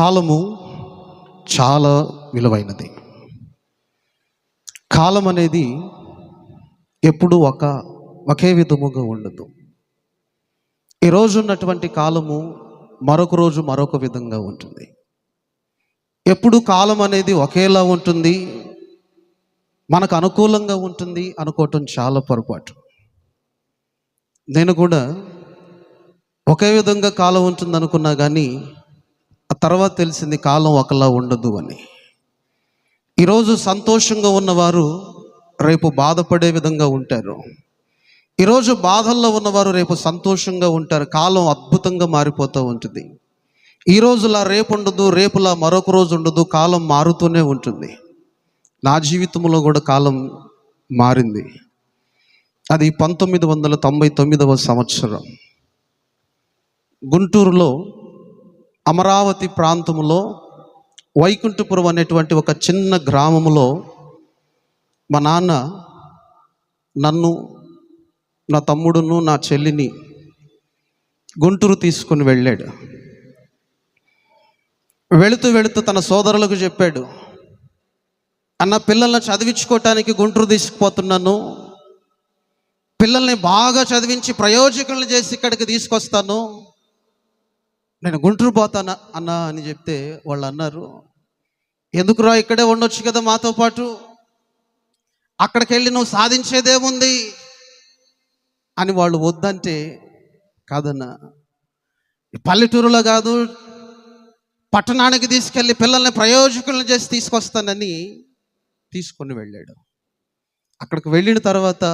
కాలము చాలా విలువైనది. కాలం అనేది ఎప్పుడు ఒక ఒకే విధముగా ఉండదు. ఈరోజు ఉన్నటువంటి కాలము మరొక రోజు మరొక విధంగా ఉంటుంది. ఎప్పుడు కాలం అనేది ఒకేలా ఉంటుంది మనకు అనుకూలంగా ఉంటుంది అనుకోవటం చాలా పొరపాటు. నేను కూడా ఒకే విధంగా కాలం ఉంటుంది అనుకున్నా కానీ ఆ తర్వాత తెలిసింది కాలం ఒకలా ఉండదు అని. ఈరోజు సంతోషంగా ఉన్నవారు రేపు బాధపడే విధంగా ఉంటారు. ఈరోజు బాధల్లో ఉన్నవారు రేపు సంతోషంగా ఉంటారు. కాలం అద్భుతంగా మారిపోతూ ఉంటుంది. ఈ రోజులా రేపు ఉండదు రేపులా మరొక రోజు ఉండదు కాలం మారుతూనే ఉంటుంది. నా జీవితంలో కూడా కాలం మారింది. అది పంతొమ్మిది వందల తొంభై తొమ్మిదవ సంవత్సరం. గుంటూరులో అమరావతి ప్రాంతంలో వైకుంఠపురం అనేటువంటి ఒక చిన్న గ్రామంలో మా నాన్న నన్ను నా తమ్ముడును నా చెల్లిని గుంటూరు తీసుకుని వెళ్ళాడు. వెళుతూ వెళుతూ తన సోదరులకు చెప్పాడు అన్న పిల్లల్ని చదివించుకోవటానికి గుంటూరు తీసుకుపోతున్నాను. పిల్లల్ని బాగా చదివించి ప్రయోజకులను చేసి ఇక్కడికి తీసుకొస్తాను. నేను గుంటూరు పోతాను అన్న అని చెప్తే వాళ్ళు అన్నారు ఎందుకురా ఇక్కడే ఉండొచ్చు కదా మాతో పాటు? అక్కడికి వెళ్ళి నువ్వు సాధించేదేముంది? అని వాళ్ళు వద్దంటే కాదన్నా ఈ పల్లెటూరులో కాదు పట్టణానికి తీసుకెళ్ళి పిల్లల్ని ప్రయోజకులను చేసి తీసుకొస్తానని తీసుకొని వెళ్ళాడు. అక్కడికి వెళ్ళిన తర్వాత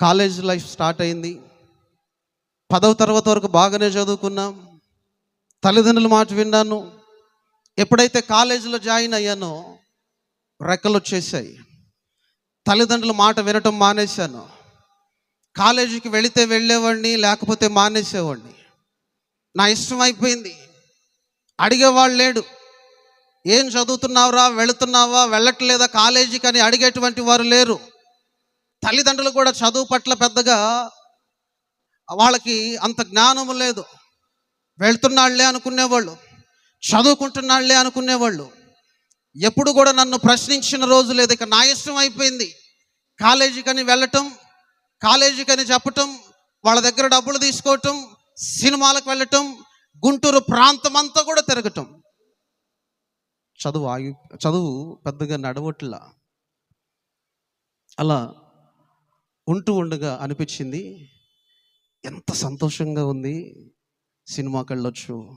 కాలేజ్ లైఫ్ స్టార్ట్ అయింది. పదవ తరగతి వరకు బాగానే చదువుకున్నాం. తల్లిదండ్రుల మాట విన్నాను. ఎప్పుడైతే కాలేజీలో జాయిన్ అయ్యానో రెక్కలు వచ్చేసాయి. తల్లిదండ్రుల మాట వినటం మానేశాను. కాలేజీకి వెళితే వెళ్ళేవాడిని లేకపోతే మానేసేవాడిని. నా ఇష్టం అయిపోయింది. అడిగేవాడు లేడు. ఏం చదువుతున్నావురా వెళుతున్నావా వెళ్ళట్లేదా కాలేజీకి అని అడిగేటువంటి వారు లేరు. తల్లిదండ్రులు కూడా చదువు పట్ల పెద్దగా వాళ్ళకి అంత జ్ఞానము లేదు. వెళ్తున్నాళ్ళే అనుకునేవాళ్ళు చదువుకుంటున్నాళ్ళే అనుకునేవాళ్ళు. ఎప్పుడు కూడా నన్ను ప్రశ్నించిన రోజు లేదు. ఇక నా ఇష్టం అయిపోయింది. కాలేజీకని వెళ్ళటం కాలేజీకని చెప్పటం వాళ్ళ దగ్గర డబ్బులు తీసుకోవటం సినిమాలకు వెళ్ళటం గుంటూరు ప్రాంతం అంతా కూడా తిరగటం. చదువు ఆగి చదువు పెద్దగా నడవట్లా. అలా ఉంటూ ఉండగా అనిపించింది ఎంత సంతోషంగా ఉంది. సినిమాకి వెళ్ళొచ్చు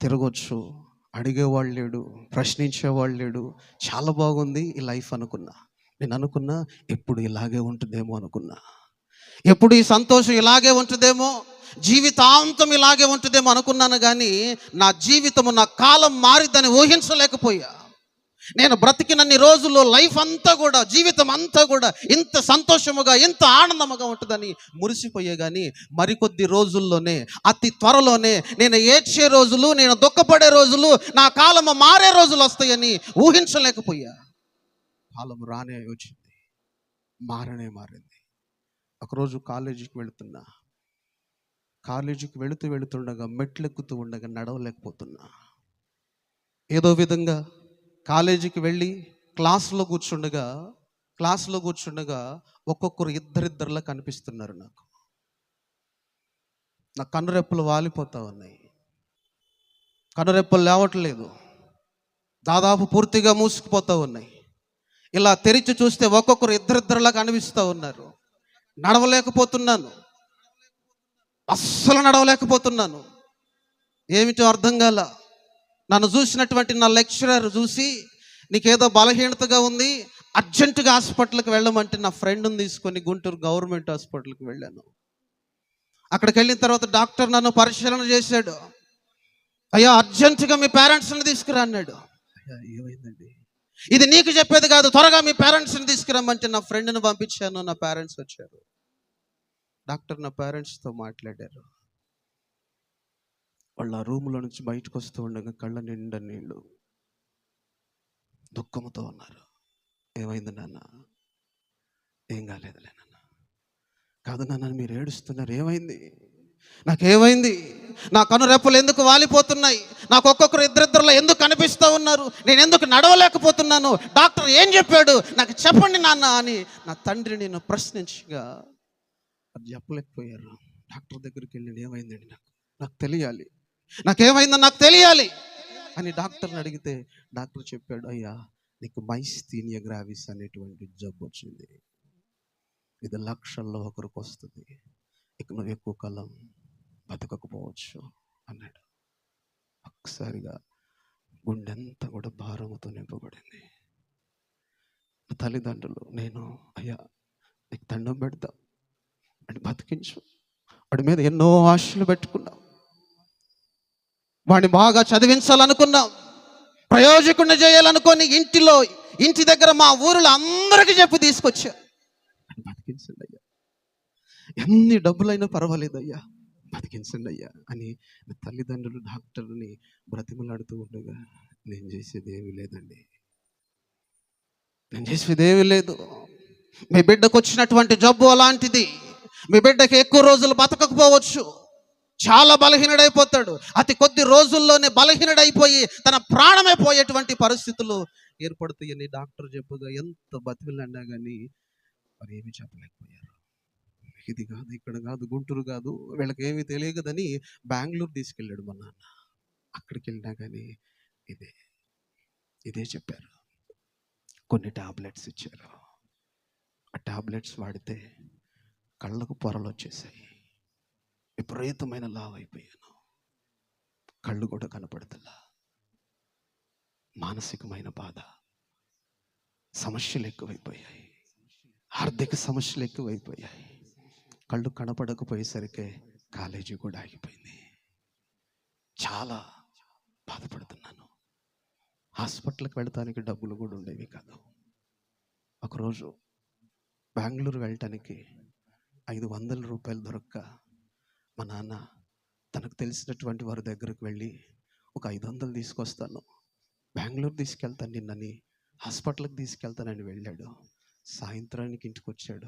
తిరగొచ్చు అడిగేవాళ్ళు లేడు ప్రశ్నించేవాళ్ళు లేడు. చాలా బాగుంది ఈ లైఫ్ అనుకున్నా. నేను అనుకున్నా ఎప్పుడు ఇలాగే ఉంటుందేమో అనుకున్నా. ఎప్పుడు ఈ సంతోషం ఇలాగే ఉంటుందేమో జీవితాంతం ఇలాగే ఉంటుందేమో అనుకున్నాను కానీ నా జీవితము నా కాలం మారిద్దని ఊహించలేకపోయా. నేను బ్రతికినన్ని రోజుల్లో లైఫ్ అంతా కూడా జీవితం అంతా కూడా ఇంత సంతోషముగా ఇంత ఆనందముగా ఉంటుందని మురిసిపోయే కానీ మరికొద్ది రోజుల్లోనే అతి త్వరలోనే నేను ఏడ్చే రోజులు నేను దుఃఖపడే రోజులు నా కాలము మారే రోజులు వస్తాయని ఊహించలేకపోయా. కాలం రానే వచ్చింది మారనే మారింది. ఒకరోజు కాలేజీకి వెళుతున్నా. కాలేజీకి వెళుతూ వెళుతుండగా మెట్లెక్కుతూ ఉండగా నడవలేకపోతున్నా. ఏదో విధంగా కాలేజీకి వెళ్ళి క్లాస్లో కూర్చుండగా క్లాస్లో కూర్చుండగా ఒక్కొక్కరు ఇద్దరిద్దరిలా కనిపిస్తున్నారు నాకు. నా కనురెప్పలు వాలిపోతా ఉన్నాయి. కనురెప్పలు లేవట్లేదు. దాదాపు పూర్తిగా మూసుకుపోతూ ఉన్నాయి. ఇలా తెరిచి చూస్తే ఒక్కొక్కరు ఇద్దరిద్దరిలా కనిపిస్తూ ఉన్నారు. నడవలేకపోతున్నాను. అస్సలు నడవలేకపోతున్నాను. ఏమిటో అర్థం కాల? నన్ను చూసినటువంటి నా లెక్చరర్ చూసి నీకేదో బలహీనతగా ఉంది అర్జెంటుగా హాస్పిటల్కి వెళ్ళమంటే నా ఫ్రెండ్ని తీసుకొని గుంటూరు గవర్నమెంట్ హాస్పిటల్కి వెళ్ళాను. అక్కడికి వెళ్ళిన తర్వాత డాక్టర్ నన్ను పరిశీలన చేశాడు. అయ్యో అర్జెంటుగా మీ పేరెంట్స్ని తీసుకురా అన్నాడు. ఏమైందండి? ఇది నీకు చెప్పేది కాదు త్వరగా మీ పేరెంట్స్ని తీసుకురమ్మంటే నా ఫ్రెండ్ని పంపించాను నా పేరెంట్స్ వచ్చారు. డాక్టర్ నా పేరెంట్స్తో మాట్లాడారు. వాళ్ళ ఆ రూములో నుంచి బయటకు వస్తూ ఉండగా కళ్ళ నిండా నీళ్ళు దుఃఖంతో ఉన్నారు. ఏమైంది నాన్న? ఏం కాలేదులే నాన్న. కాదు నాన్న మీరు ఏడుస్తున్నారు. ఏమైంది? నాకేమైంది? నా కనురెప్పలు ఎందుకు వాలిపోతున్నాయి? నాకు ఒక్కొక్కరు ఇద్దరిద్దరులో ఎందుకు కనిపిస్తూ ఉన్నారు? నేను ఎందుకు నడవలేకపోతున్నాను? డాక్టర్ ఏం చెప్పాడు? నాకు చెప్పండి నాన్న అని నా తండ్రి నేను ప్రశ్నించగా అది చెప్పలేకపోయారు? డాక్టర్ దగ్గరికి వెళ్ళి ఏమైందండి నాకు? నాకు తెలియాలి. నాకేమైందో నాకు తెలియాలి అని డాక్టర్ని అడిగితే డాక్టర్ చెప్పాడు అయ్యా నీకు మైస్థీనియ గ్రావిస్ అనేటువంటి జబ్బు వచ్చింది. ఇది లక్షల్లో ఒకరికి వస్తుంది. ఇక నువ్వు ఎక్కువ కాలం బతకకపోవచ్చు అన్నాడు. ఒక్కసారిగా గుండెంతా కూడా భారముతో నింపబడింది. తల్లిదండ్రులు నేను అయ్యా నీకు దండం పెడతా. అని బతికించు. వాడి మీద ఎన్నో ఆశలు పెట్టుకున్నాం వాడిని బాగా చదివించాలనుకున్నాం. ప్రయోజకుడిని చేయాలనుకొని ఇంటిలో ఇంటి దగ్గర మా ఊరిలో అందరికీ చెప్పి తీసుకొచ్చా బతికించండి అయ్యా. ఎన్ని డబ్బులైనా పర్వాలేదయ్యా బతికించండి అయ్యా అని తల్లిదండ్రులు డాక్టర్ని బ్రతిమలాడుతూ ఉండగా నేను చేసేది ఏమీ లేదండి. నేను చేసేది ఏమీ లేదు. మీ బిడ్డకు వచ్చినటువంటి జబ్బు అలాంటిది. మీ బిడ్డకి ఎక్కువ రోజులు బతకకపోవచ్చు. చాలా బలహీనుడైపోతాడు. అతి కొద్ది రోజుల్లోనే బలహీనుడైపోయి తన ప్రాణమే పోయేటువంటి పరిస్థితులు ఏర్పడుతాయని డాక్టర్ చెప్పుగా ఎంత బతికిలన్నా కానీ మరి ఏమీ చెప్పలేకపోయారు. ఇది కాదు ఇక్కడ కాదు గుంటూరు కాదు వీళ్ళకి ఏమీ తెలియకదని బెంగళూరు తీసుకెళ్ళాడు మా నాన్న. అక్కడికి వెళ్ళినా కానీ ఇదే ఇదే చెప్పారు. కొన్ని టాబ్లెట్స్ ఇచ్చారు. ఆ టాబ్లెట్స్ వాడితే కళ్ళకు పొరలు వచ్చేసాయి. విపరీతమైన లావైపోయాను. అయిపోయాను కళ్ళు కూడా కనపడతలా. మానసికమైన బాధ. సమస్యలు ఎక్కువైపోయాయి. ఆర్థిక సమస్యలు ఎక్కువైపోయాయి. కళ్ళు కనపడకపోయేసరికి కాలేజీ కూడా ఆగిపోయింది. చాలా బాధపడుతున్నాను. హాస్పిటల్కి వెళ్ళటానికి డబ్బులు కూడా ఉండేవి కాదు. ఒకరోజు బెంగళూరు వెళ్ళటానికి ఐదు వందల రూపాయలు దొరక్క మా నాన్న తనకు తెలిసినటువంటి వారి దగ్గరకు వెళ్ళి ఒక ఐదు వందలు తీసుకొస్తాను. బెంగళూరు తీసుకెళ్తాను నిన్నని హాస్పిటల్కి తీసుకెళ్తానని వెళ్ళాడు. సాయంత్రానికి ఇంటికి వచ్చాడు.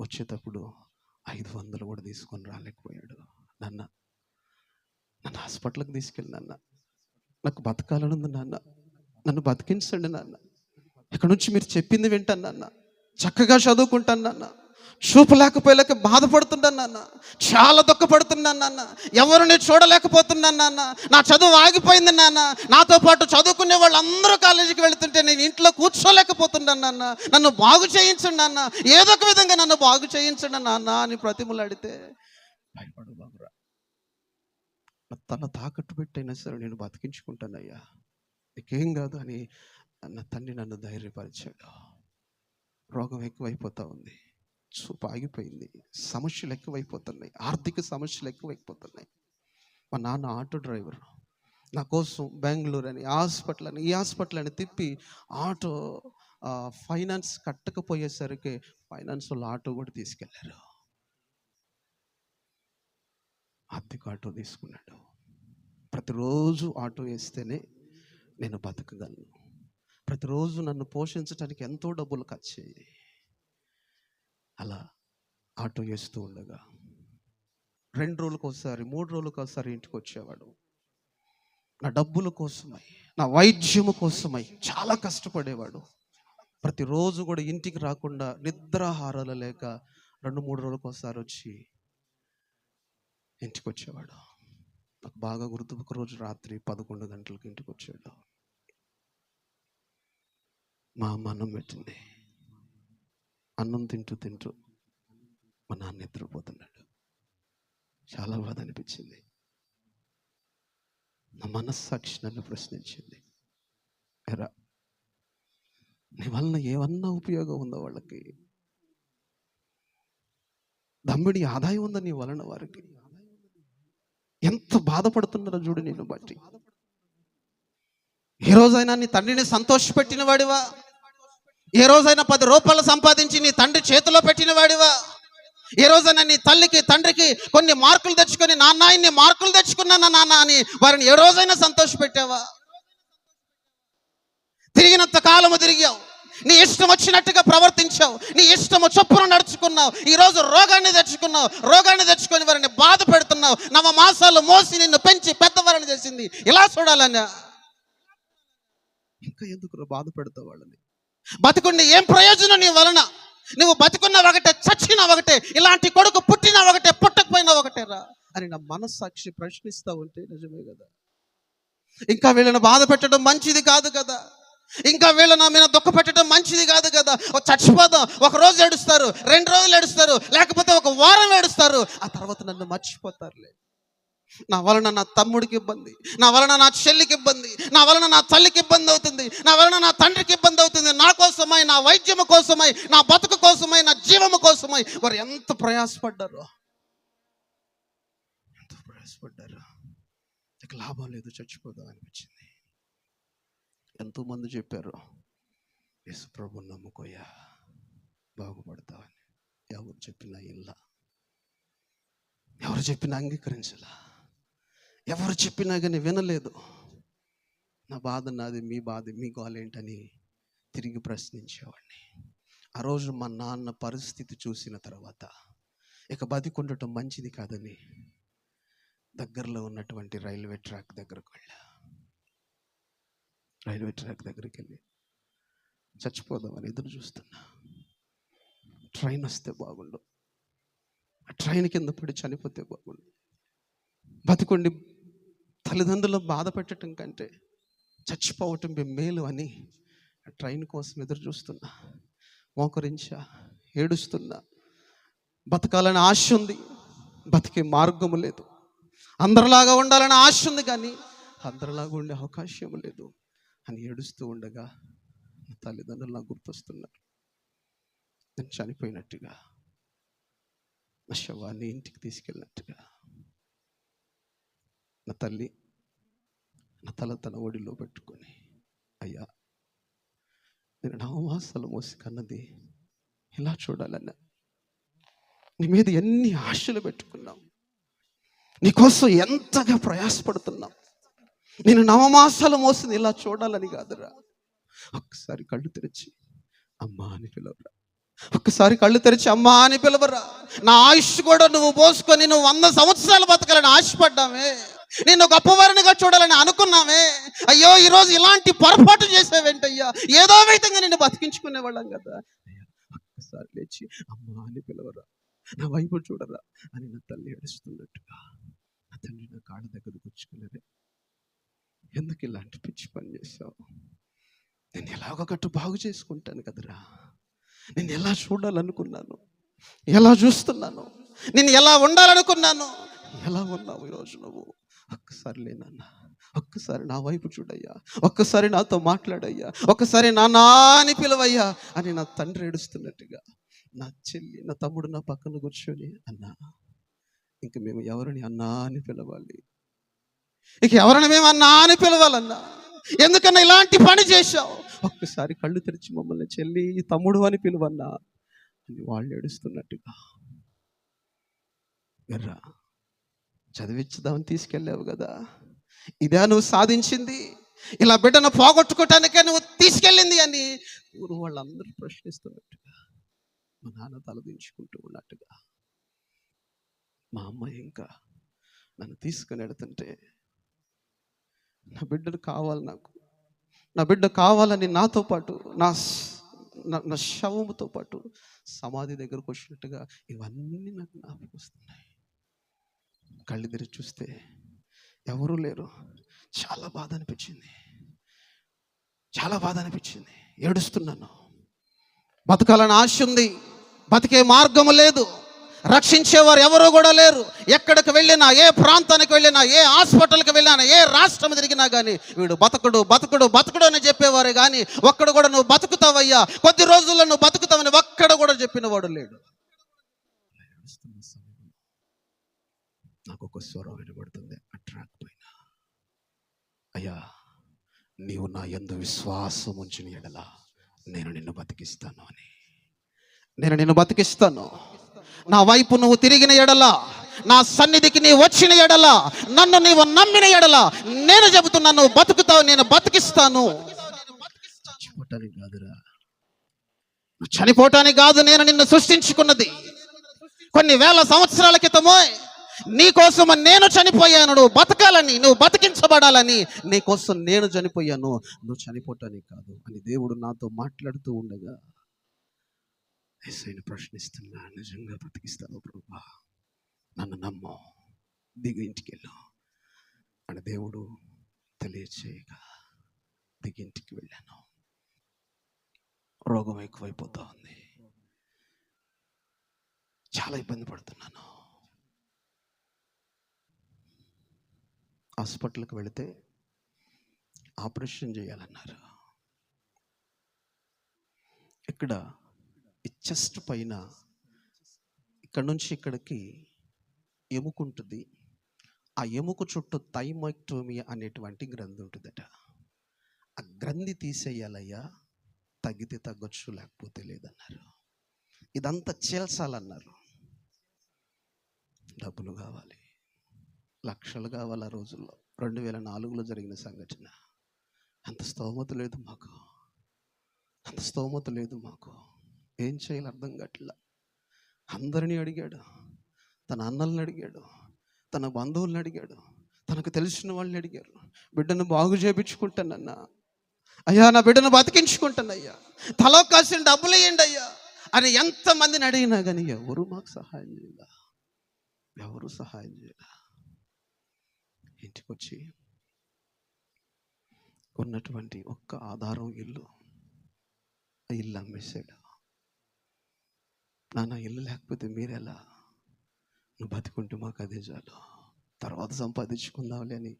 వచ్చేటప్పుడు ఐదు వందలు కూడా తీసుకొని రాలేకపోయాడు నాన్న. నన్ను హాస్పిటల్కి తీసుకెళ్ళి నాన్న. నాకు బతకాలని ఉంది నాన్న. నన్ను బతికించండి నాన్న. ఇక్కడ నుంచి మీరు చెప్పింది వింటాను నాన్న. చక్కగా చదువుకుంటాను నాన్న. చూపు లేకపోయేలాక బాధపడుతున్నాను నాన్న. చాలా దుఃఖపడుతున్నాను నాన్న. ఎవరిని చూడలేకపోతున్నాను నాన్న. నా చదువు ఆగిపోయింది నాన్న. నాతో పాటు చదువుకునే వాళ్ళందరూ కాలేజీకి వెళుతుంటే నేను ఇంట్లో కూర్చోలేకపోతున్నాను నాన్న. నన్ను బాగు చేయించండి నాన్న. ఏదో ఒక విధంగా నన్ను బాగు చేయించండి నాన్న అని ప్రతిమలాడితే భయపడు బాబురా. తన తాకట్టు పెట్టైనా సరే నేను బతికించుకుంటానయ్యా. నీకేం కాదు అని నా తండ్రి నన్ను ధైర్యపరిచాడు. రోగం ఎక్కువైపోతా ఉంది. చూపు ఆగిపోయింది సమస్యలు ఎక్కువైపోతున్నాయి. ఆర్థిక సమస్యలు ఎక్కువైపోతున్నాయి. మా నాన్న ఆటో డ్రైవర్. నా కోసం బెంగళూరు అని హాస్పిటల్ అని ఈ హాస్పిటల్ అని తిప్పి ఆటో ఫైనాన్స్ కట్టకపోయేసరికి ఫైనాన్స్ వాళ్ళు ఆటో కూడా తీసుకెళ్ళారు. అద్దెకు ఆటో తీసుకున్నాడు. ప్రతిరోజు ఆటో వేస్తేనే నేను బతకగలను. ప్రతిరోజు నన్ను పోషించడానికి ఎంతో డబ్బులు ఖర్చు అయ్యాయి అలా ఆటో వేస్తూ ఉండగా. రెండు రోజులకు ఒకసారి మూడు రోజులకు ఒకసారి ఇంటికి వచ్చేవాడు నా డబ్బుల కోసమై నా వైద్యము కోసమై చాలా కష్టపడేవాడు. ప్రతిరోజు కూడా ఇంటికి రాకుండా నిద్రాహారాలు లేక రెండు మూడు రోజులకు ఒకసారి వచ్చి ఇంటికి వచ్చేవాడు నాకు బాగా గుర్తు ఒక రోజు రాత్రి పదకొండు గంటలకు ఇంటికి వచ్చాడు మా అమ్మ అన్నం పెట్టింది. అన్నం తింటూ తింటూ మా నాన్న నిద్రపోతున్నాడు. చాలా బాధ అనిపించింది నా మనస్సాక్షి నన్ను ప్రశ్నించింది. ఎరా నీ వలన ఏమన్నా ఉపయోగం ఉందో వాళ్ళకి? దమ్మిడి ఆదాయం ఉందా నీ వలన వారికి? ఎంత బాధపడుతున్నారో చూడు నేను బట్టి. ఏ రోజైనా నీ తండ్రిని సంతోషపెట్టిన వాడివా? ఏ రోజైనా పది రూపాయలు సంపాదించి నీ తండ్రి చేతిలో పెట్టిన వాడివా? ఏ రోజైనా నీ తల్లికి తండ్రికి కొన్ని మార్కులు తెచ్చుకొని నాన్న ఇన్ని మార్కులు తెచ్చుకున్నానా నాన్న అని వారిని ఏ రోజైనా సంతోష పెట్టావా తిరిగినంత కాలము తిరిగావు. నీ ఇష్టం వచ్చినట్టుగా ప్రవర్తించావు. నీ ఇష్టము చొప్పున నడుచుకున్నావు. ఈ రోజు రోగాన్ని తెచ్చుకున్నావు. రోగాన్ని తెచ్చుకొని వారిని బాధ పెడుతున్నావు. నవ మాసాలు మోసి నిన్ను పెంచి పెద్దవారిని చేసింది. ఇలా చూడాలన్నా. ఇంకా ఎందుకు బాధ పెడతావు వాళ్ళని? బతుకుండి ఏం ప్రయోజనం నీ వలన? నువ్వు బతుకున్న ఒకటే చచ్చిన ఒకటే ఇలాంటి కొడుకు పుట్టిన ఒకటే పుట్టకపోయినా ఒకటే రా అని నా మనస్సాక్షి ప్రశ్నిస్తూ ఉంటే నిజమే కదా. ఇంకా వీళ్ళని బాధ పెట్టడం మంచిది కాదు కదా. ఇంకా వీళ్ళ నా మీద దుఃఖ పెట్టడం మంచిది కాదు కదా. ఒక చచ్చిపోదాం ఒక రోజు ఏడుస్తారు రెండు రోజులు ఏడుస్తారు లేకపోతే ఒక వారం ఏడుస్తారు ఆ తర్వాత నన్ను మర్చిపోతారులే. నా వలన నా తమ్ముడికి ఇబ్బంది నా వలన నా చెల్లికి ఇబ్బంది నా వలన నా తల్లికి ఇబ్బంది అవుతుంది నా వలన నా తండ్రికి ఇబ్బంది అవుతుంది నా కోసమై నా వైద్యము కోసమై నా బతుకు కోసమై నా జీవము కోసమై వారు ఎంత ప్రయాసపడ్డారు. ఎంత ప్రయాసపడ్డారు. ఇక లాభం లేదు చచ్చిపోదాం అనిపించింది. ఎంతోమంది చెప్పారు యేసు ప్రభు నమ్ముకోయా బాగుపడతావని. ఎవరు చెప్పినా ఇల్లా ఎవరు చెప్పినా అంగీకరించలా. ఎవరు చెప్పినా కానీ వినలేదు. నా బాధ నాది మీ బాధ మీ గోలేంటని తిరిగి ప్రశ్నించేవాడిని. ఆ రోజు మా నాన్న పరిస్థితి చూసిన తర్వాత ఇక బతికుండటం మంచిది కాదని దగ్గరలో ఉన్నటువంటి రైల్వే ట్రాక్ దగ్గరకు వెళ్ళా. రైల్వే ట్రాక్ దగ్గరికి వెళ్ళి చచ్చిపోదామని ఎదురు చూస్తున్నా. ట్రైన్ వస్తే బాగుండు. ఆ ట్రైన్ కింద పడి చనిపోతే బాగుండు. బతికొండి తల్లిదండ్రులు బాధ పెట్టడం కంటే చచ్చిపోవటం మేలు అని ట్రైన్ కోసం ఎదురు చూస్తున్నా. మోకరించా ఏడుస్తున్నా. బతకాలని ఆశ ఉంది. బతికే మార్గము లేదు. అందరిలాగా ఉండాలని ఆశ ఉంది కానీ అందరిలాగా ఉండే అవకాశం లేదు అని ఏడుస్తూ ఉండగా నా తల్లిదండ్రులు నాకు గుర్తొస్తున్నారు. నేను చనిపోయినట్టుగా నా శవాన్ని ఇంటికి తీసుకెళ్ళినట్టుగా. నా తల్లి నా తల తన ఒడిలో పెట్టుకొని అయ్యా నేను నవమాసాలు మోసి కన్నది ఇలా చూడాలన్నా? నీ మీద ఎన్ని ఆశలు పెట్టుకున్నాం? నీకోసం ఎంతగా ప్రయాసపడుతున్నాం? నేను నవమాసాలు మోసింది ఇలా చూడాలని కాదురా? ఒక్కసారి కళ్ళు తెరిచి అమ్మా అని పిలవరా. ఒక్కసారి కళ్ళు తెరిచి అమ్మా అని పిలవరా. నా ఆయుష్ కూడా నువ్వు పోసుకొని నువ్వు వంద సంవత్సరాలు బతకాలని ఆశపడ్డామే. నిన్ను గొప్పవారినిగా చూడాలని అనుకున్నామే అయ్యో ఈరోజు ఇలాంటి పొరపాటు చేసావేంటయ్యా? ఏదో విధంగా నిన్ను బతికించుకునే వాళ్ళం కదా. ఒక్కసారి లేచి అమ్మా అని పిలవరా? నా వైపు చూడరా? అని నా తల్లి ఏడుస్తున్నట్టుగా నా తండ్రి నా కాళ్ళ దగ్గర కూర్చుకునేదే ఎందుకు ఇలాంటి పిచ్చి పని చేశావు? నేను ఎలాగొకట్టు బాగు చేసుకుంటాను కదరా. నేను ఎలా చూడాలనుకున్నాను? ఎలా చూస్తున్నాను? నేను ఎలా ఉండాలనుకున్నాను? ఎలా ఉన్నావు ఈరోజు నువ్వు? ఒక్కసారి లేనన్నా ఒక్కసారి నా వైపు చూడయ్యా ఒక్కసారి నాతో మాట్లాడయ్యా ఒక్కసారి నా నాని పిలవయ్యా అని నా తండ్రి ఏడుస్తున్నట్టుగా నా చెల్లి నా తమ్ముడు నా పక్కన కూర్చొని అన్నా ఇంక మేము ఎవరిని అన్నా అని పిలవాలి. ఇక ఎవరిని మేము అన్నా అని పిలవాలన్నా ఎందుకన్నా ఇలాంటి పని చేశావు? ఒక్కసారి కళ్ళు తెరిచి మమ్మల్ని చెల్లి తమ్ముడు అని పిలువన్నా అని వాళ్ళు ఏడుస్తున్నట్టుగా ఎర్ర చదివించుదామని తీసుకెళ్ళావు కదా. ఇదే నువ్వు సాధించింది. ఇలా బిడ్డను పోగొట్టుకోవటానికే నువ్వు తీసుకెళ్ళింది అని ఊరు వాళ్ళందరూ ప్రశ్నిస్తున్నట్టుగా మా నాన్న తలదించుకుంటూ ఉన్నట్టుగా. మా అమ్మ ఇంకా నన్ను తీసుకుని వెళుతుంటే నా బిడ్డలు కావాలి నాకు. నా బిడ్డ కావాలని నాతో పాటు నా నా- నా శవముతో పాటు సమాధి దగ్గరకు వచ్చినట్టుగా ఇవన్నీ నాకు జ్ఞాపకం వస్తున్నాయి. కళ్ళు తెరిచి చూస్తే ఎవరూ లేరు. చాలా బాధ అనిపించింది. చాలా బాధ అనిపించింది. ఏడుస్తున్నాను. బతకాలని ఆశ ఉంది. బతికే మార్గము లేదు. రక్షించేవారు ఎవరు కూడా లేరు. ఎక్కడికి వెళ్ళినా ఏ ప్రాంతానికి వెళ్ళినా ఏ హాస్పిటల్కి వెళ్ళినా ఏ రాష్ట్రం తిరిగినా కానీ వీడు బతకడు బతకడు బతకడు అని చెప్పేవారే కానీ ఒక్కడు కూడా నువ్వు బతుకుతావయ్యా. కొద్ది రోజుల్లో నువ్వు బతుకుతావని ఒక్కడ కూడా చెప్పిన వాడు లేడు ఏడుస్తున్న సమయంలో నాకు ఒక స్వరం వినబడుతుంది. ఆ అయ్యా నీవు నా ఎందు విశ్వాసం ఉంచిన ఎడలా నేను నిన్ను బతికిస్తాను అని. నేను నిన్ను బతికిస్తాను. నా వైపు నువ్వు తిరిగిన ఎడలా నా సన్నిధికి నీ వచ్చిన ఎడలా నన్ను నీవు నమ్మిన ఎడలా నేను చెబుతున్నా నువ్వు బతుకుతావు నేను బతికిస్తాను. చచ్చిపోవటానికి కాదురా. చనిపోవటానికి కాదు నేను నిన్ను సృష్టించుకున్నది. కొన్ని వేల సంవత్సరాల క్రితమో నీకోసం నేను చనిపోయాను నువ్వు బతకాలని నువ్వు బతికించబడాలని నీకోసం నేను చనిపోయాను. నువ్వు చనిపోవటానికి కాదు అని దేవుడు నాతో మాట్లాడుతూ ఉండగా ఎస్ఐని ప్రశ్నిస్తున్నా నిజంగా బ్రతికిస్తావు ప్రభా? నన్ను నమ్ము దిగు ఇంటికి వెళ్ళు అని దేవుడు తెలియచేయగా దిగి ఇంటికి వెళ్ళాను. రోగం ఎక్కువైపోతా ఉంది. చాలా ఇబ్బంది పడుతున్నాను. హాస్పిటల్కి వెళితే ఆపరేషన్ చేయాలన్నారు. ఇక్కడ చెస్ట్ పైన ఇక్కడ నుంచి ఇక్కడికి ఎముకు ఉంటుంది. ఆ ఎముక చుట్టూ థైమైక్టోమి అనేటువంటి గ్రంథి ఉంటుందట. ఆ గ్రంథి తీసేయాలయ్యా తగ్గితే తగ్గొచ్చు లేకపోతే లేదన్నారు. ఇదంతా చేల్చాలన్నారు. డబ్బులు కావాలి. లక్షలు కావాలి ఆ రోజుల్లో? రెండు వేల నాలుగులో జరిగిన సంఘటన. అంత స్తోమత లేదు మాకు. అంత స్తోమత లేదు మాకు. ఏం చేయాలి అర్థం కావట్లా? అందరినీ అడిగాడు. తన అన్నల్ని అడిగాడు. తన బంధువుల్ని అడిగాడు. తనకు తెలిసిన వాళ్ళని అడిగారు. బిడ్డను బాగు చేపించుకుంటానన్నా అయ్యా నా బిడ్డను బతికించుకుంటానయ్యా తలో కాసిన డబ్బులు వేయండి అయ్యా. అని ఎంతమందిని అడిగినా కానీ ఎవరు మాకు సహాయం చేయాల? ఎవరు సహాయం చేయాల? ఇంటికొచ్చి కొన్నటువంటి ఉన్నటువంటి ఒక్క ఆధారం ఇల్లు ఆ ఇల్లు అమ్మేశాడు. నాన్న ఇల్లు లేకపోతే మీరెలా? నువ్వు బతికుంటే మాకు అదే చాలు. తర్వాత సంపాదించుకుందాంలే అని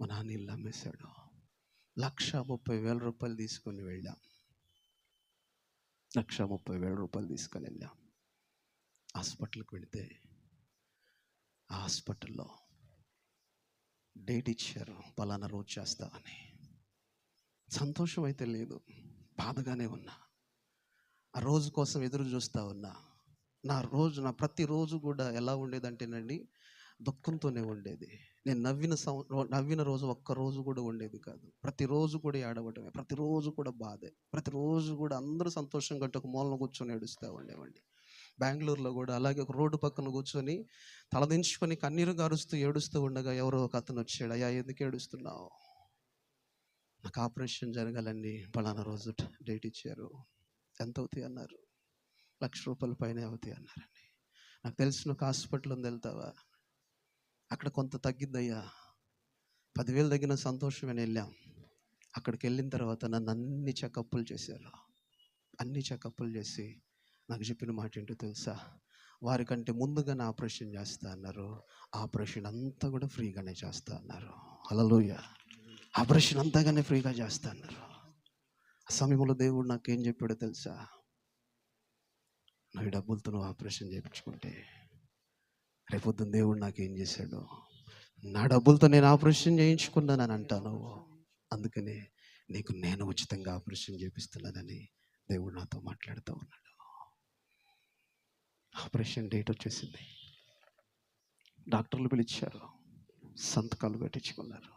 మా నాన్న ఇల్లు అమ్మేశాడు. లక్ష ముప్పై వేల రూపాయలు తీసుకొని వెళ్ళాం. లక్ష ముప్పై వేల రూపాయలు తీసుకొని వెళ్ళాం. హాస్పిటల్కి వెళితే ఆ హాస్పిటల్లో డేట్ ఇచ్చారు పలానా రోజు చేస్తామని సంతోషం అయితే లేదు. బాధగానే ఉన్నా. ఆ రోజు కోసం ఎదురు చూస్తూ ఉన్నా. నా రోజు నా ప్రతిరోజు కూడా ఎలా ఉండేదంటేనండి దుఃఖంతోనే ఉండేది. నేను నవ్విన సం నవ్విన రోజు ఒక్క రోజు కూడా ఉండేది కాదు. ప్రతిరోజు కూడా ఏడవటమే ప్రతిరోజు కూడా బాధే ప్రతిరోజు కూడా అందరూ సంతోషం గట్టు ఒక మూలన కూర్చొని ఏడుస్తూ ఉండేవండి బెంగళూరులో కూడా అలాగే ఒక రోడ్డు పక్కన కూర్చొని తలదించుకొని కన్నీరు గారుస్తూ ఏడుస్తూ ఉండగా ఎవరో ఒక అతను వచ్చాడు. అయ్యా ఎందుకు ఏడుస్తున్నావు? నాకు ఆపరేషన్ జరగాలండి. పలానా రోజు డేట్ ఇచ్చారు. ఎంత అవుతాయి? అన్నారు. లక్ష రూపాయల పైన అవుతాయి అన్నారండి. నాకు తెలిసిన ఒక హాస్పిటల్ ఉంది వెళ్తావా? అక్కడ కొంత తగ్గిద్దయ్యా పదివేలు తగ్గిన సంతోషమని వెళ్ళాం. అక్కడికి వెళ్ళిన తర్వాత నన్ను అన్ని చెకప్పులు చేశారు. అన్ని చెకప్పులు చేసి నాకు చెప్పిన మాట ఏంటో తెలుసా? వారికంటే ముందుగానే ఆపరేషన్ చేస్తా అన్నారు. ఆపరేషన్ అంతా కూడా ఫ్రీగానే చేస్తా అన్నారు. అలలోయ ఆపరేషన్ అంతాగానే ఫ్రీగా చేస్తా అన్నారు. ఆ సమయంలో దేవుడు నాకేం చెప్పాడో తెలుసా? నువ్వు ఈ డబ్బులతో నువ్వు ఆపరేషన్ చేయించుకుంటే రేపొద్దున దేవుడు నాకేం చేశాడు? నా డబ్బులతో నేను ఆపరేషన్ చేయించుకున్నానని అంటాను అందుకనే నీకు నేను ఉచితంగా ఆపరేషన్ చేపిస్తున్నానని దేవుడు నాతో మాట్లాడుతూ ఉన్నాడు. ఆపరేషన్ డేట్ వచ్చేసింది. డాక్టర్లు పిలిచారు. సంతకాలు పెట్టించుకున్నారు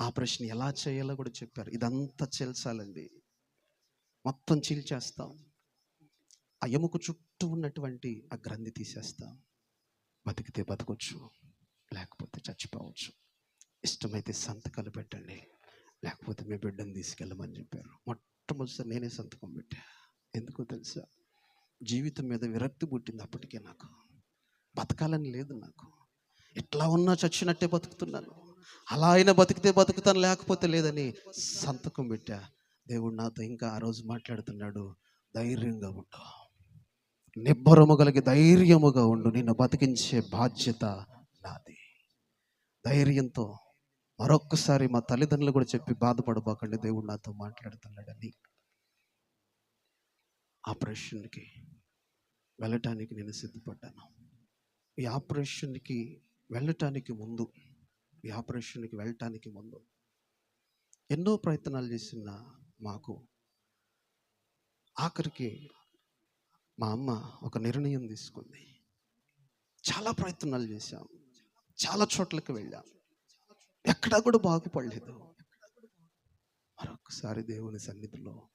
ఆపరేషన్ ఎలా చేయాలో కూడా చెప్పారు. ఇదంతా చేల్చాలండి. మొత్తం చీల్చేస్తాం. ఆ ఎముక చుట్టూ ఉన్నటువంటి ఆ గ్రంథి తీసేస్తాం. బతికితే బతకొచ్చు లేకపోతే చచ్చిపోవచ్చు. ఇష్టమైతే సంతకాలు పెట్టండి లేకపోతే మీ బిడ్డను తీసుకెళ్ళమని చెప్పారు. మొట్టమొదటిసారి నేనే సంతకం పెట్టా. ఎందుకో తెలుసా? జీవితం మీద విరక్తి పుట్టింది అప్పటికే నాకు. బతకాలని లేదు నాకు. ఎట్లా ఉన్నా చచ్చినట్టే బతుకుతున్నాను. అలా అయినా బతికితే బతుకుతాను లేకపోతే లేదని సంతకం పెట్టా. దేవుడు నాతో ఇంకా ఆ రోజు మాట్లాడుతున్నాడు ధైర్యంగా ఉండు. నిబ్బరము కలిగి ధైర్యముగా ఉండు. నిన్ను బతికించే బాధ్యత నాది. ధైర్యంతో మరొక్కసారి మా తల్లిదండ్రులు కూడా చెప్పి బాధపడబోకండి. దేవుడు నాతో మాట్లాడుతున్నాడని ఆపరేషన్కి వెళ్ళటానికి నేను సిద్ధపడ్డాను. ఈ ఆపరేషన్కి వెళ్ళటానికి ముందు ఈ ఆపరేషన్కి వెళ్ళటానికి ముందు ఎన్నో ప్రయత్నాలు చేసిన మాకు ఆఖరికి మా అమ్మ ఒక నిర్ణయం తీసుకుంది. చాలా ప్రయత్నాలు చేశాం. చాలా చోట్లకి వెళ్ళాం. ఎక్కడా కూడా బాగుపడలేదు. మరొకసారి దేవుని సన్నిధిలో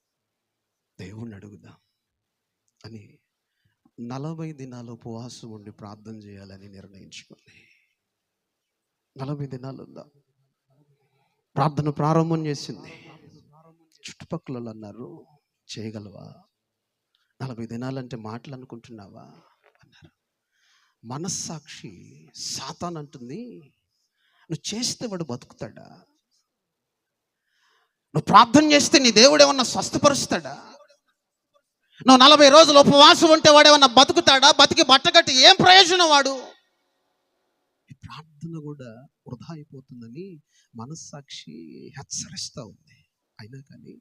దేవుణ్ణి అడుగుదాం. అని నలభై దినాలు ఉపవాసం ఉండి ప్రార్థన చేయాలని నిర్ణయించుకుంది నలభై దినాలు ఉందా ప్రార్థన ప్రారంభం చేసింది. చుట్టుపక్కల అన్నారు చేయగలవా? నలభై దినాలంటే మాటలు అనుకుంటున్నావా? అన్నారు. మనస్సాక్షి సాతాన్ అంటుంది నువ్వు చేస్తే వాడు బతుకుతాడా? నువ్వు ప్రార్థన చేస్తే నీ దేవుడు ఏమన్నా స్వస్థపరుస్తాడా? నువ్వు నలభై రోజులు ఉపవాసం ఉంటే వాడు ఏమన్నా బతుకుతాడా? బతికి బట్టగట్టి ఏం ప్రయోజనం వాడు? ఈ ప్రార్థన కూడా వృధా అయిపోతుందని మనస్సాక్షి హెచ్చరిస్తూ ఉంది. అయినా కానీ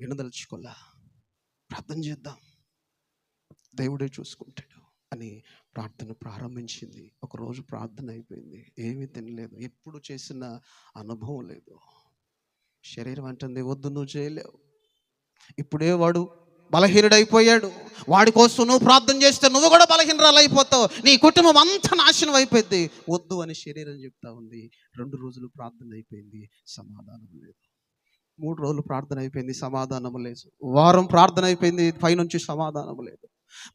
వినదలుచుకోలే ప్రార్థన చేద్దాం. దేవుడే చూసుకుంటాడు అని ప్రార్థన ప్రారంభించింది. ఒకరోజు ప్రార్థన అయిపోయింది. ఏమీ తినలేదు. ఎప్పుడు చేసిన అనుభవం లేదు. శరీరం అంటుంది వద్దు నువ్వు చేయలేవు. ఇప్పుడే వాడు బలహీనుడైపోయాడు. వాడి కోసం నువ్వు ప్రార్థన చేస్తే నువ్వు కూడా బలహీనరాలు అయిపోతావు నీ కుటుంబం అంతా నాశనం అయిపోయింది. వద్దు అని శరీరం చెప్తా ఉంది. రెండు రోజులు ప్రార్థన అయిపోయింది. సమాధానం లేదు. మూడు రోజులు ప్రార్థన అయిపోయింది. సమాధానం లేదు. వారం ప్రార్థన అయిపోయింది. పైనుంచి సమాధానం లేదు.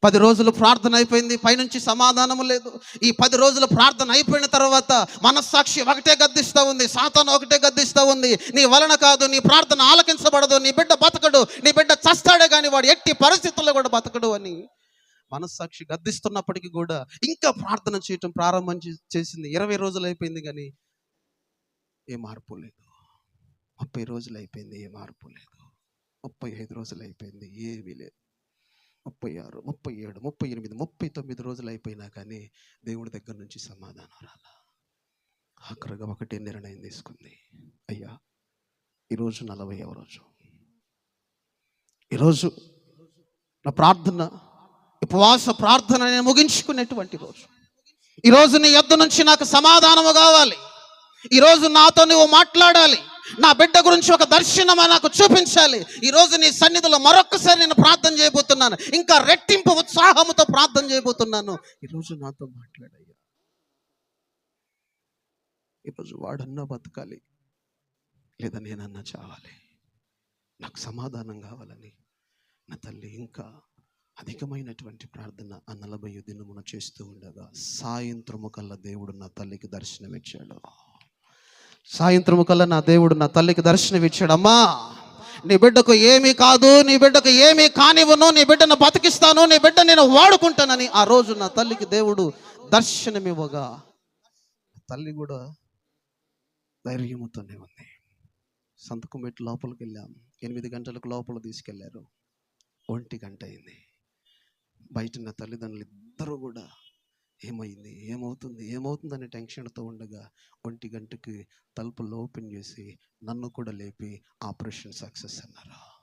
పది రోజులు ప్రార్థన అయిపోయింది పైనుంచి సమాధానం లేదు. ఈ పది రోజులు ప్రార్థన అయిపోయిన తర్వాత మనస్సాక్షి ఒకటే గద్దిస్తూ ఉంది సాతాను ఒకటే గద్దిస్తూ ఉంది. నీ వలన కాదు నీ ప్రార్థన ఆలకించబడదు నీ బిడ్డ బతకడు నీ బిడ్డ చస్తాడే కానీ వాడు ఎట్టి పరిస్థితుల్లో కూడా బతకడు అని మనస్సాక్షి గద్దిస్తున్నప్పటికీ కూడా ఇంకా ప్రార్థన చేయటం ప్రారంభం చేసింది. ఇరవై రోజులు అయిపోయింది కానీ ఏ మార్పు లేదు. ముప్పై రోజులు అయిపోయింది ఏ మార్పు లేదు. ముప్పై ఐదు రోజులు అయిపోయింది ఏమీ లేదు. ముప్పై ఆరు ముప్పై ఏడు ముప్పై ఎనిమిది ముప్పై తొమ్మిది రోజులు అయిపోయినా కానీ దేవుడి దగ్గర నుంచి సమాధానం రాల. ఆఖరిగా ఒకటే నిర్ణయం తీసుకుంది. అయ్యా ఈరోజు నలభైవ రోజు. ఈరోజు నా ప్రార్థన ఉపవాస ప్రార్థన నేను ముగించుకునేటువంటి రోజు. ఈరోజు నీ యొద్ద నుంచి నాకు సమాధానము కావాలి. ఈరోజు నాతో నువ్వు మాట్లాడాలి. నా బిడ్డ గురించి ఒక దర్శనం నాకు చూపించాలి. ఈరోజు నీ సన్నిధిలో మరొకసారి నేను ప్రార్థన చేయబోతున్నాను. ఇంకా రెట్టింపు ఉత్సాహముతో ప్రార్థన చేయబోతున్నాను. ఈరోజు నాతో మాట్లాడయ్యా. ఈరోజు వాడన్నా బతకాలి. లేదా నేనన్నా చావాలి. నాకు సమాధానం కావాలని నా తల్లి ఇంకా అధికమైనటువంటి ప్రార్థన ఆ నలభై దినమున చేస్తూ ఉండగా సాయంత్రము కల్లా దేవుడు నా తల్లికి దర్శనమిచ్చాడు. సాయంత్రము కల్లా నా దేవుడు నా తల్లికి దర్శనం ఇచ్చాడు నీ బిడ్డకు ఏమీ కాదు నీ బిడ్డకు ఏమీ కానివ్వను నీ బిడ్డను బతికిస్తాను నీ బిడ్డ నేను వాడుకుంటానని ఆ రోజు నా తల్లికి దేవుడు దర్శనమివ్వగా తల్లి కూడా ధైర్యముతోనే ఉంది. సంతకం పెట్టి లోపలికి వెళ్ళాం. ఎనిమిది గంటలకు లోపల తీసుకెళ్ళారు. ఒంటి గంట అయింది. బయట నా తల్లిదండ్రులు ఇద్దరు కూడా ఏమైంది? ఏమవుతుంది? ఏమవుతుందనే టెన్షన్తో ఉండగా ఒంటి గంటకి తలుపులు ఓపెన్ చేసి నన్ను కూడా లేపి ఆపరేషన్ సక్సెస్ అన్నారు?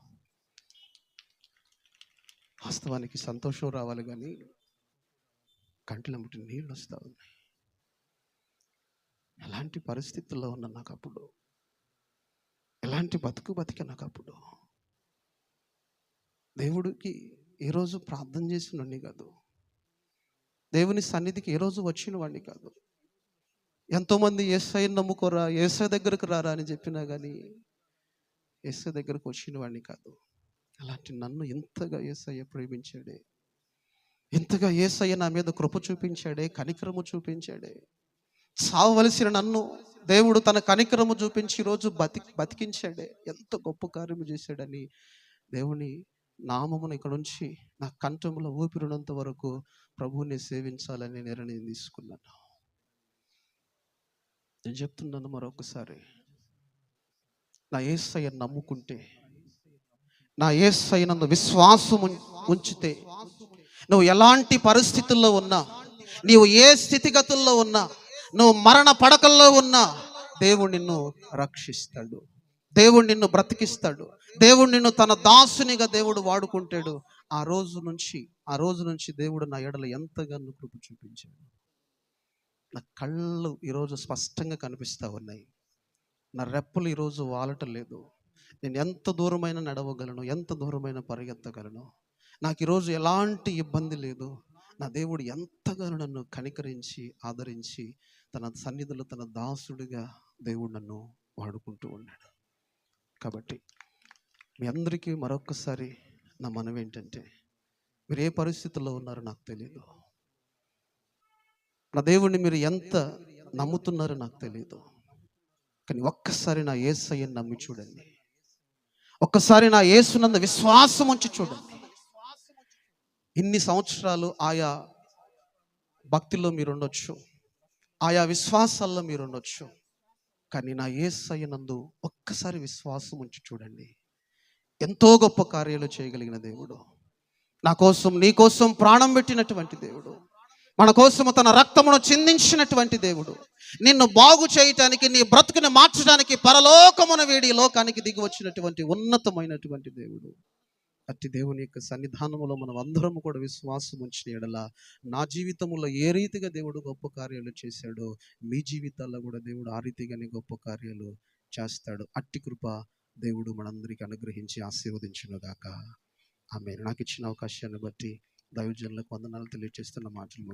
వాస్తవానికి సంతోషం రావాలి కానీ కంటిలమ్మటి నీళ్ళు వస్తూ ఉన్నాయి. ఎలాంటి పరిస్థితుల్లో ఉన్న నాకు అప్పుడు? ఎలాంటి బతుకు బతిక నాకు అప్పుడు? దేవుడికి ఈరోజు ప్రార్థన చేసిన కాదు దేవుని సన్నిధికి ఏ రోజు వచ్చిన వాడిని కాదు. ఎంతోమంది ఏసఐ నమ్ముకోరా ఏసఐ దగ్గరకు రారా అని చెప్పినా కానీ ఏసఐ దగ్గరకు వచ్చిన వాడిని కాదు. అలాంటి నన్ను ఎంతగా ఏసయ్య ప్రేమించాడే ఎంతగా ఏసయ్య నా మీద కృప చూపించాడే కనికరము చూపించాడే చావవలసిన నన్ను దేవుడు తన కనికరము చూపించి రోజు బతి బతికించాడే ఎంత గొప్ప కార్యము చేశాడని దేవుని నామమును ఇక్కడ నుంచి నా కంఠంలో ఊపిరినంత వరకు ప్రభువుని సేవించాలని నిర్ణయం తీసుకున్నాను. నేను చెప్తున్నాను మరొకసారి. నా ఏసయ్య నమ్ముకుంటే నా ఏసయ్య నందు విశ్వాసం ఉంచితే నువ్వు ఎలాంటి పరిస్థితుల్లో ఉన్నా నీవు ఏ స్థితిగతుల్లో ఉన్నా నువ్వు మరణ పడకల్లో ఉన్నా దేవుడు నిన్ను రక్షిస్తాడు. దేవుడు నిన్ను బ్రతికిస్తాడు. దేవుడు నిన్ను తన దాసునిగా దేవుడు వాడుకుంటాడు. ఆ రోజు నుంచి ఆ రోజు నుంచి దేవుడు నా ఎడల ఎంతగానో కృప చూపించాడు. నా కళ్ళు ఈరోజు స్పష్టంగా కనిపిస్తూ ఉన్నాయి. నా రెప్పలు ఈరోజు వాలటం లేదు. నేను ఎంత దూరమైన నడవగలను ఎంత దూరమైన పరిగెత్తగలను. నాకు ఈరోజు ఎలాంటి ఇబ్బంది లేదు. నా దేవుడు ఎంతగానో నన్ను కనికరించి ఆదరించి తన సన్నిధిలో తన దాసుడిగా దేవుడు నన్ను వాడుకుంటూ ఉన్నాడు. కాబట్టి మీ అందరికీ మరొకసారి నా మనం ఏంటంటే మీరు ఏ పరిస్థితుల్లో ఉన్నారో నాకు తెలియదు నా దేవుణ్ణి మీరు ఎంత నమ్ముతున్నారో నాకు తెలియదు కానీ ఒక్కసారి నా ఏసయ్యని నమ్మి చూడండి. ఒక్కసారి నా ఏసునంద విశ్వాసం ఉంచి చూడండి. ఇన్ని సంవత్సరాలు ఆయా భక్తిలో మీరు ఉండొచ్చు ఆయా విశ్వాసాల్లో మీరు ఉండొచ్చు కానీ నా ఏసయ్యనందు ఒక్కసారి విశ్వాసం ఉంచి చూడండి. ఎంతో గొప్ప కార్యాలు చేయగలిగిన దేవుడు. నా కోసం నీ కోసం ప్రాణం పెట్టినటువంటి దేవుడు. మన కోసం తన రక్తమును చిందించినటువంటి దేవుడు. నిన్ను బాగు చేయటానికి నీ బ్రతుకుని మార్చడానికి పరలోకమున వేడి లోకానికి దిగి వచ్చినటువంటి ఉన్నతమైనటువంటి దేవుడు. అట్టి దేవుని యొక్క సన్నిధానములో మనం అందరం కూడా విశ్వాసం ఉంచిన ఎడల నా జీవితంలో ఏ రీతిగా దేవుడు గొప్ప కార్యాలు చేశాడో మీ జీవితాల్లో కూడా దేవుడు ఆ రీతిగానే గొప్ప కార్యాలు చేస్తాడు. అట్టి కృప దేవుడు మనందరికీ అనుగ్రహించి ఆశీర్వదించునుగాక ఆమె నాకు ఇచ్చిన అవకాశాన్ని బట్టి దైవజనులకు వందనాలు తెలియజేస్తున్న మాటలు